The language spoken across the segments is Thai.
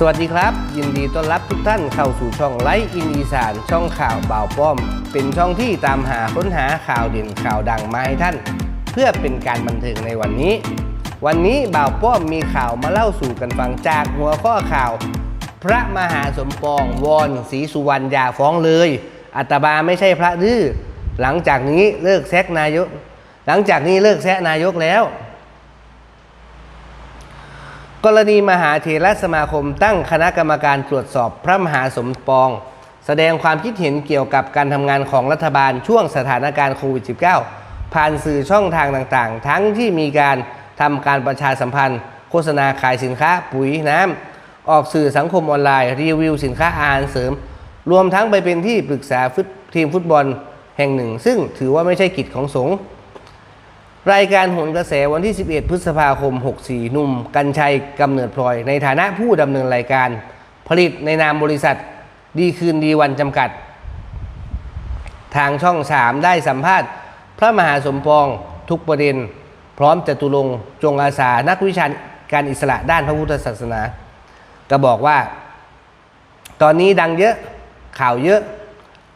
สวัสดีครับ ยินดีต้อนรับทุกท่านเข้าสู่ช่องไลฟ์อินอีสานช่องข่าวบ่าวป้อม เป็นช่องที่ตามหาค้นหาข่าวเด่นข่าวดังมาให้ท่าน เพื่อเป็นการบันเทิงในวันนี้ วันนี้บ่าวป้อมมีข่าวมาเล่าสู่กันฟังจากหัวข้อข่าว พระมหาสมปองวอนศรีสุวรรณอย่าฟ้องเลย อัตบาไม่ใช่พระดื้อหลังจากนี้เลิกแซกนายก หลังจากนี้เลิกแซะนายกแล้ว กรณีมหาเถรสมาคมตั้งคณะกรรมการตรวจสอบพระมหาสมปอง แสดงความคิดเห็นเกี่ยวกับการทำงานของรัฐบาลช่วงสถานการณ์โควิด -19 ผ่านสื่อช่องทางต่างๆ ทั้งที่มีการทำการประชาสัมพันธ์ โฆษณาขายสินค้าปุ๋ยน้ำ ออกสื่อสังคมออนไลน์ รีวิวสินค้าอาหารเสริม รวมทั้งไปเป็นที่ปรึกษาฟุตทีมฟุตบอลแห่งหนึ่ง ซึ่งถือว่าไม่ใช่กิจของสงฆ์ รายการโหนกระแสวันที่ 11 พฤษภาคม 64 หนุ่ม กัญชัยกำเนิดพลอย ในฐานะผู้ดำเนินรายการ ผลิตในนามบริษัท ดีคืนดีวันจำกัด ทางช่อง 3 ได้สัมภาษณ์ พระมหาสมปองทุกประเด็น พร้อมจตุรงค์จงอาสานักวิชาการอิสระด้านพระพุทธศาสนา ก็บอกว่า ตอนนี้ดังเยอะข่าวเยอะ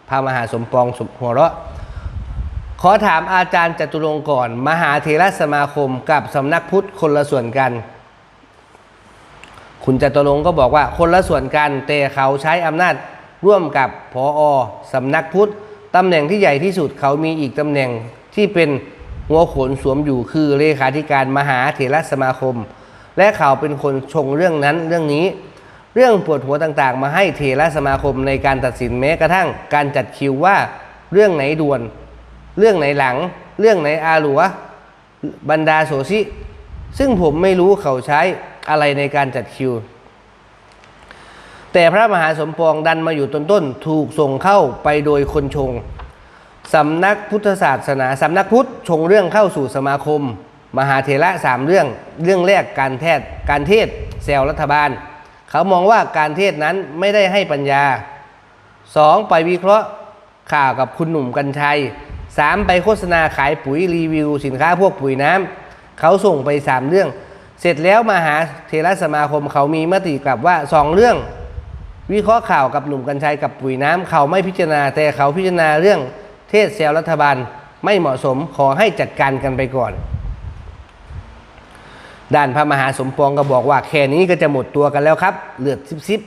พระมหาสมปองสมหัวเราะ ขอถามอาจารย์จตุรงก่อน มหาเถรสมาคมกับสำนักพุทธคนละส่วนกัน คุณจตุรงก็บอกว่าคนละส่วนกัน แต่เขาใช้อำนาจร่วมกับพออสำนักพุทธตำแหน่งที่ใหญ่ที่สุดเขามีอีกตำแหน่งที่เป็นหัวโขนสวมอยู่คือเลขาธิการมหาเถรสมาคม และเขาเป็นคนชงเรื่องนั้นเรื่องนี้ เรื่องปวดหัวต่างๆ มาให้เถรสมาคมในการตัดสินแม้กระทั่งการจัดคิวว่าเรื่องไหนด่วน เรื่องไหนหลัง เรื่องไหนอาหลัว บรรดาโสชิ ซึ่งผมไม่รู้เขาใช้อะไรในการจัดคิว แต่พระมหาสมปองดันมาอยู่ต้นๆถูกส่งเข้าไปโดยคนชงสำนักพุทธศาสนาสำนักพุทธชงเรื่องเข้าสู่สมาคม มหาเถระสามเรื่อง เรื่องแรกการเทศการเทศแซวรัฐบาล เขามองว่าการเทศนั้นไม่ได้ให้ปัญญาสองไปวิเคราะห์ข่าวกับคุณหนุ่มกัญชัย สามไปโฆษณาขายปุ๋ยรีวิว สินค้าพวกปุ๋ยน้ำเขาส่งไปสามเรื่อง เสร็จแล้วมาหาเทรสมาคมเขามีมติกลับว่าสองเรื่อง วิเคราะห์ข่าวกับหนุ่มกัญชัยกับปุ๋ยน้ำเขาไม่พิจารณาแต่เขาพิจารณาเรื่องเทศแซวรัฐบาลไม่เหมาะสมขอให้จัดการกันไปก่อน ด้านพระมหาสมปองก็บอกว่าแค่นี้ก็จะหมดตัวกันแล้วครับเลือดซิบซิบ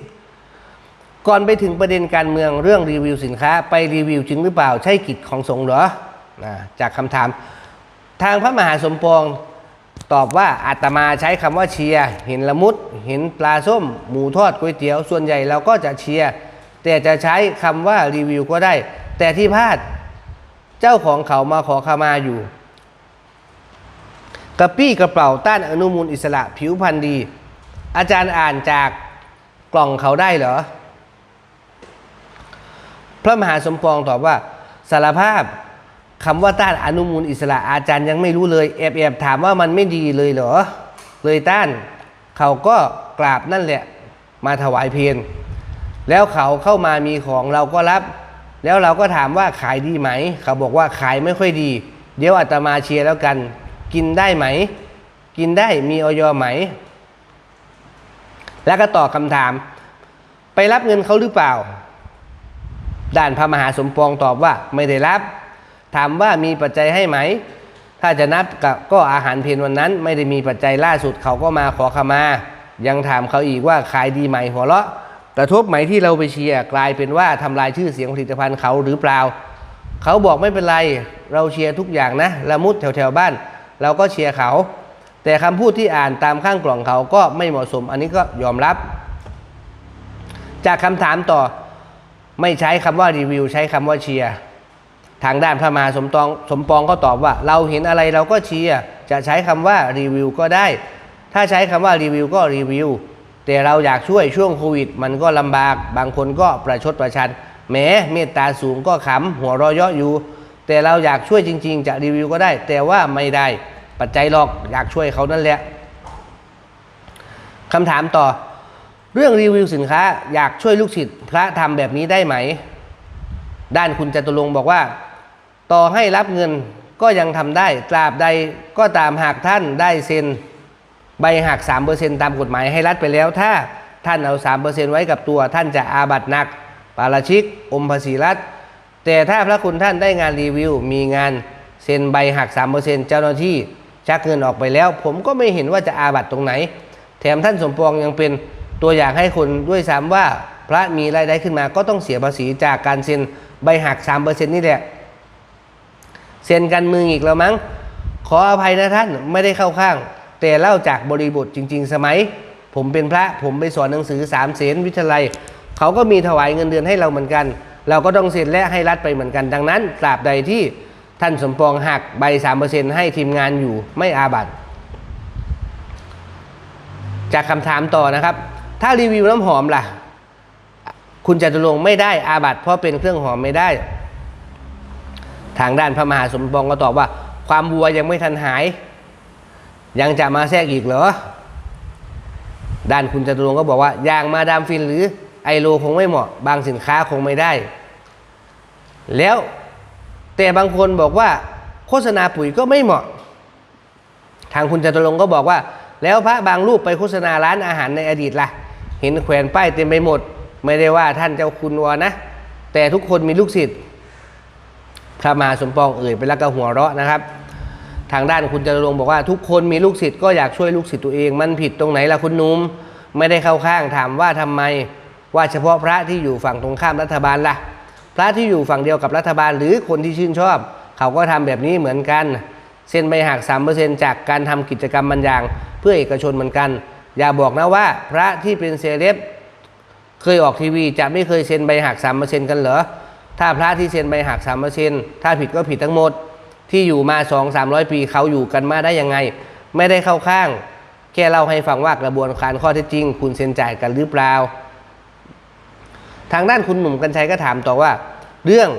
ก่อนไปถึงประเด็นการเมืองเรื่องรีวิวสินค้าไปรีวิวจริงหรือเปล่าใช่กิจของสงฆ์เหรอจากคำถาม ทางพระมหาสมปองตอบว่าอาตมาใช้คำว่าเชียร์เห็นละมุด เห็นปลาส้ม หมูทอดก๋วยเตี๋ยว ส่วนใหญ่เราก็จะเชียร์แต่จะใช้คำว่ารีวิวก็ได้ แต่ที่พลาดเจ้าของเขามาขอขมาอยู่กระปี้กระเป๋าต้านอนุมูลอิสระผิวพรรณดี อาจารย์อ่านจากกล่องเขาได้เหรอ พระมหาสมปองตอบว่าสารภาพคำว่าต้านอนุมูลอิสระอาจารย์ยังไม่รู้เลยแอบแอบถามว่ามันไม่ดีเลยเหรอ เลยต้าน เขาก็กราบนั่นแหละ มาถวายเพลแล้วเขาเข้ามามีของเราก็รับ แล้วเราก็ถามว่าขายดีไหม เขาบอกว่าขายไม่ค่อยดี เดี๋ยวอาตมาเชียร์แล้วกัน กินได้ไหม กินได้มีออยไหม แล้วก็ตอบคำถาม ไปรับเงินเขาหรือเปล่า ด้านพระมหาสมปองตอบว่าไม่ได้รับ ถามว่ามีปัจจัยให้ไหม ถ้าจะนับก,ก็อาหารเพนวันนั้น ไม่ได้มีปัจจัยล่าสุดเขาก็มาขอขมา ยังถามเขาอีกว่าขายดีไหมหัวเราะ กระทบไหมที่เราไปเชียร์กลายเป็นว่าทำลายชื่อเสียงผลิตภัณฑ์เขาหรือเปล่า เขาบอกไม่เป็นไรเราเชียร์ทุกอย่างนะละมุดแถวแถวๆบ้าน เราก็เชียร์เขา แต่คำพูดที่อ่านตามข้างกล่องเขาก็ไม่เหมาะสม อันนี้ก็ยอมรับ จากคำถามต่อ ไม่ใช้คำว่ารีวิว ใช้คำว่าเชียร์ทางด้านพระมหาสมตองสมปองก็ตอบว่า เราเห็นอะไรเราก็เชียร์จะใช้คำว่ารีวิวก็ได้ ถ้าใช้คำว่ารีวิวก็รีวิว แต่เราอยากช่วยช่วงโควิด มันก็ลำบาก บางคนก็ประชดประชันแหมเมตตาสูงก็ขำหัวเรอยเยาะอยู่ แต่เราอยากช่วยจริง ๆ จะรีวิวก็ได้ แต่ว่าไม่ได้ปัจจัยหรอกอยากช่วยเขานั่นแหละคำถามต่อ เรื่องรีวิวสินค้าอยากช่วยลูกศิษย์พระทำแบบนี้ได้ไหม ด้านคุณจตุรงค์บอกว่า ต่อให้รับเงินก็ยังทำได้ตราบใดก็ตามหากท่านได้เซ็นใบหัก 3%ตามกฎหมายให้รัฐไปแล้ว ถ้าท่านเอา 3%ไว้กับตัว ท่านจะอาบัตหนัก ปาราชิก อมภาษีรัฐ แต่ถ้าพระคุณท่านได้งานรีวิว มีงานเซ็นใบหัก 3%เจ้าหน้าที่ชักเงินออกไปแล้ว ผมก็ไม่เห็นว่าจะอาบัตตรงไหน แถมท่านสมปองยังเป็น ตัวอย่างให้คนด้วยซ้ำว่าพระมีรายได้ขึ้นมาก็ต้องเสียภาษีจากการเซ็นใบหัก3%นี่แหละเซ็นกันมืออีกแล้วมั้ง ขออภัยนะท่านไม่ได้เข้าข้าง แต่เล่าจากบริบทจริง ๆ สมัย ผมเป็นพระผมไปสอนหนังสือสามเสนวิทยาลัย เขาก็มีถวายเงินเดือนให้เราเหมือนกัน เราก็ต้องเซ็นและให้รัฐไปเหมือนกัน ดังนั้นตราบใดที่ท่านสมปองหักใบสามเปอร์ซ็นให้ทีมงานอยู่ไม่อาบัตจากคำถามต่อนะครับ ถ้ารีวิวน้ำหอมล่ะ คุณจตุรงค์ไม่ได้อาบัตเพราะเป็นเครื่องหอมไม่ได้ ทางด้านพระมหาสมปองก็ตอบว่า ความวัวยังไม่ทันหาย ยังจะมาแทรกอีกเหรอ ด้านคุณจตุรงค์ก็บอกว่า ยางมาดามฟินหรือไอโลคงไม่เหมาะ บางสินค้าคงไม่ได้ แล้วแต่บางคนบอกว่า โฆษณาปุ๋ยก็ไม่เหมาะ ทางคุณจตุรงค์ก็บอกว่า แล้วพระบางรูปไปโฆษณาร้านอาหารในอดีตล่ะ ห็นแขวนป้ายเต็มไปหมด ไม่ได้ว่าท่านเจ้าคุณวอนะ แต่ทุกคนมีลูกศิษย์พระมหาสมปองเอ่ยไปแล้วก็หัวเราะนะครับ ทางด้านคุณจตุรงค์บอกว่าทุกคนมีลูกศิษย์ก็อยากช่วยลูกศิษย์ตัวเอง มันผิดตรงไหนล่ะคุณนุ่มไม่ได้เข้าข้างถามว่าทำไมว่าเฉพาะพระที่อยู่ฝั่งตรงข้ามรัฐบาลล่ะ พระที่อยู่ฝั่งเดียวกับรัฐบาลหรือคนที่ชื่นชอบ เขาก็ทำแบบนี้เหมือนกันเซ็นใบหัก3%จากการทำกิจกรรมบางอย่าง เพื่อเอกชนเหมือนกัน อย่าบอกนะว่า พระที่เป็นเซเลบเคยออกทีวีจะไม่เคยเซ็นใบหัก3%กันเหรอ ถ้าพระที่เซ็นใบหัก3%ถ้าผิดก็ผิดทั้งหมด ที่อยู่มา2 300ปีเขาอยู่กันมาได้ยังไง ไม่ได้เข้าข้าง แค่เล่าให้ฟังว่ากระบวนการข้อเท็จจริง คุณเซ็นจ่ายกันหรือเปล่า ทางด้านคุณหนุ่มกัญชัยก็ถามต่อว่า เรื่อง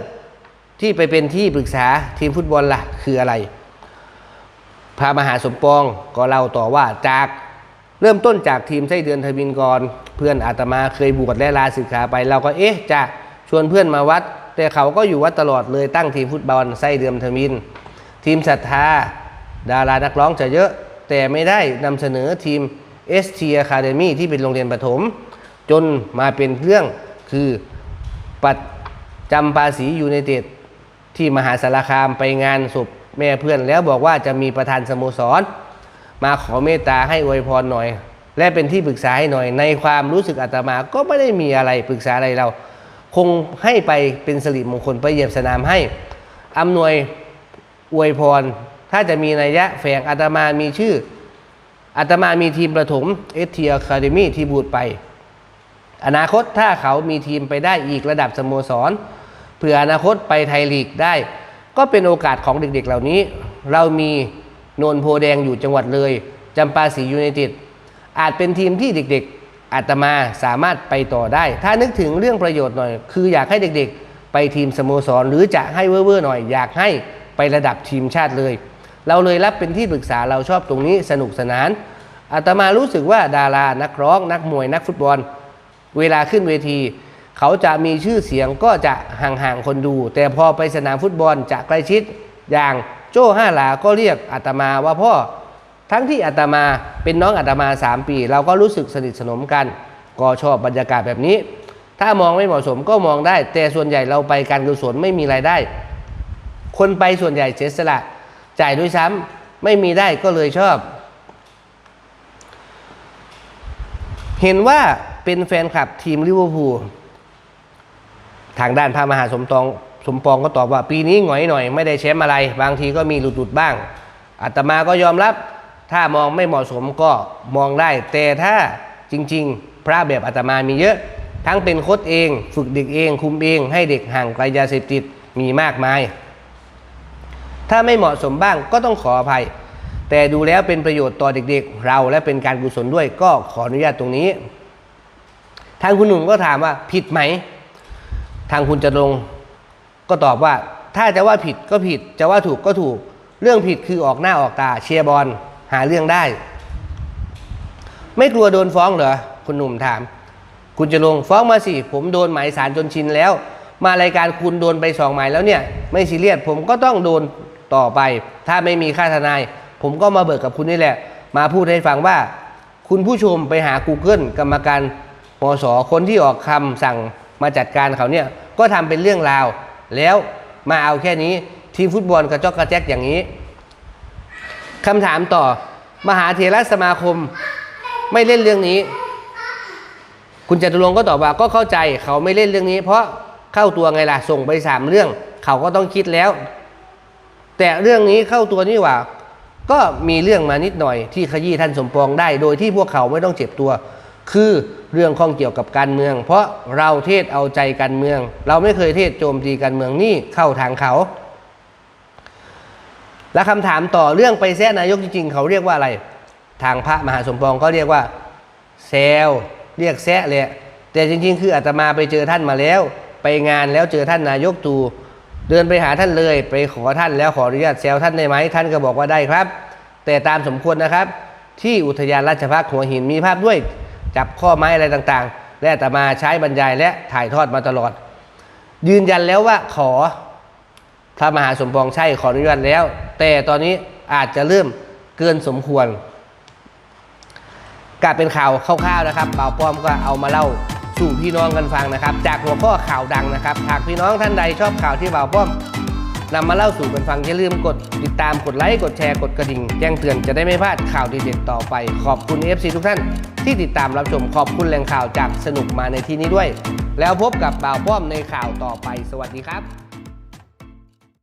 ที่ไปเป็นที่ปรึกษาทีมฟุตบอลล่ะ คืออะไร พระมหาสมปองก็เล่าต่อว่าจาก ริ่มต้นจากทีมไส้เดือนทวินกร เพื่อนอาตมาเคยบวชและลาศึกษาไป เราก็เอ๊ะจะชวนเพื่อนมาวัด แต่เขาก็อยู่วัดตลอดเลยตั้งทีมฟุตบอลไส้เดือนทวิน ทีมศรัทธา ดารานักร้องจะเยอะ แต่ไม่ได้นำเสนอทีม ST Academy ที่เป็นโรงเรียนประถม จนมาเป็นเรื่องคือปัดจำภาษียูไนเต็ดที่มหาสารคามไปงานศพแม่เพื่อนแล้วบอกว่าจะมีประธานสโมสร มาขอเมตตาให้อวยพรหน่อย และเป็นที่ปรึกษาให้หน่อย ในความรู้สึกอาตมาก็ไม่ได้มีอะไรปรึกษาอะไรเรา คงให้ไปเป็นสิริมงคลไปเหยียบสนามให้อำนวยอวยพร ถ้าจะมีนัยยะแฝงอาตมามีชื่ออาตมามีทีมประถมเอสทีอะคาเดมี่ที่บูดไป อนาคตถ้าเขามีทีมไปได้อีกระดับสโมสรเผื่ออนาคตไปไทยลีกได้ ก็เป็นโอกาสของเด็กๆเหล่านี้ เรามี นนโพแดงอยู่จังหวัดเลยจำปาสียูไนเต็ดอาจเป็นทีมที่เด็กๆ อาตมาสามารถไปต่อได้ ถ้านึกถึงเรื่องประโยชน์หน่อย คืออยากให้เด็กๆ ไปทีมสโมสร หรือจะให้เว่อร์ๆหน่อย อยากให้ไประดับทีมชาติเลย เราเลยรับเป็นที่ปรึกษาเราชอบตรงนี้สนุกสนานอาตมารู้สึกว่าดารานักร้องนักมวยนักฟุตบอล เวลาขึ้นเวที เขาจะมีชื่อเสียงก็จะห่างๆคนดู แต่พอไปสนามฟุตบอลจะใกล้ชิดอย่าง โจ้ห้าหลาก็เรียกอาตมาว่าพ่อทั้งที่อาตมาเป็นน้องอาตมา3ปี เราก็รู้สึกสนิทสนมกัน ก็ชอบบรรยากาศแบบนี้ ถ้ามองไม่เหมาะสมก็มองได้ แต่ส่วนใหญ่เราไปการกุศลไม่มีรายได้ คนไปส่วนใหญ่เสียสละจ่ายด้วยซ้ำไม่มีได้ก็เลยชอบ เห็นว่าเป็นแฟนคลับทีมลิเวอร์พูลทางด้านพระมหาสมตอง สมปองก็ตอบว่าปีนี้หงอยหน่อยไม่ได้แชมป์อะไร บางทีก็มีหลุดๆบ้างอาตมาก็ยอมรับ ถ้ามองไม่เหมาะสมก็มองได้ แต่ถ้าจริง ๆ พระแบบอาตมามีเยอะ ทั้งเป็นโค้ชเอง ฝึกเด็กเอง คุมเอง ให้เด็กห่างไกลยาเสพติดมีมากมาย ถ้าไม่เหมาะสมบ้างก็ต้องขออภัย แต่ดูแล้วเป็นประโยชน์ต่อเด็กๆ เราและเป็นการกุศลด้วยก็ขออนุญาตตรงนี้ ทางคุณหนุ่มก็ถามว่าผิดไหม ทางคุณจะลง ก็ตอบว่าถ้าจะว่าผิดก็ผิดจะว่าถูกก็ถูก เรื่องผิดคือออกหน้าออกตาเชียร์บอลหาเรื่องได้ ไม่กลัวโดนฟ้องเหรอคุณหนุ่มถาม คุณจะลงฟ้องมาสิ ผมโดนหมายสารจนชินแล้ว มารายการคุณโดนไปสองหมายแล้วเนี่ย ไม่ซีเรียสผมก็ต้องโดนต่อไป ถ้าไม่มีค่าทนาย ผมก็มาเบิกกับคุณนี่แหละ มาพูดให้ฟังว่า คุณผู้ชมไปหา Google กรรมการมสคนที่ออกคำสั่งมาจัดการเขาเนี่ยก็ทำเป็นเรื่องราว แล้วมาเอาแค่นี้ทีมฟุตบอลกระจอกกระแจกอย่างนี้คำถามต่อมหาเถรสมาคมไม่เล่นเรื่องนี้ คุณจตุรงก็ตอบว่าก็เข้าใจเขาไม่เล่นเรื่องนี้ เพราะเข้าตัวไงล่ะส่งไปสามเรื่อง เขาก็ต้องคิดแล้ว แต่เรื่องนี้เข้าตัวนี่ว่า ก็มีเรื่องมานิดหน่อยที่ขยี้ท่านสมปองได้ โดยที่พวกเขาไม่ต้องเจ็บตัว คือเรื่องข้องเกี่ยวกับการเมือง เพราะเราเทศเอาใจการเมือง เราไม่เคยเทศโจมตีการเมืองนี่เข้าทางเขา และคำถามต่อเรื่องไปแซะนายกจริงๆ เขาเรียกว่าอะไร ทางพระมหาสมปองก็เรียกว่าแซวเรียกแซะเลยแต่จริง ๆ คืออาตมาไปเจอท่านมาแล้ว ไปงานแล้วเจอท่านนายกตูเดินไปหาท่านเลย ไปขอท่านแล้วขออนุญาตแซวท่านได้ไหมท่านก็บอกว่าได้ครับ แต่ตามสมควรนะครับ ที่อุทยานราชพักหัวหินมีภาพด้วย จับข้อไม้อะไรต่างๆ และอาตมาใช้บรรยายและถ่ายทอดมาตลอด ยืนยันแล้วว่าขอพระมหาสมปองใช่ขออนุญาตแล้ว แต่ตอนนี้อาจจะเริ่มเกินสมควรกลายเป็นข่าวคร่าวๆนะครับบ่าป้อมก็เอามาเล่าสู่พี่น้องกันฟังนะครับ จากหัวข้อข่าวดังนะครับหากพี่น้องท่านใดชอบข่าวที่บ่าป้อม นำมาเล่าสู่กันฟังอย่าลืมกดติดตามกดไลค์กดแชร์กดกระดิ่ง แจ้งเตือนจะได้ไม่พลาดข่าวดีเด็ดต่อไป ขอบคุณ FC ทุกท่าน ที่ติดตามรับชมขอบคุณแหล่งข่าวจากสนุกมาในที่นี้ด้วย แล้วพบกับบ่าวป้อมในข่าวต่อไป สวัสดีครับ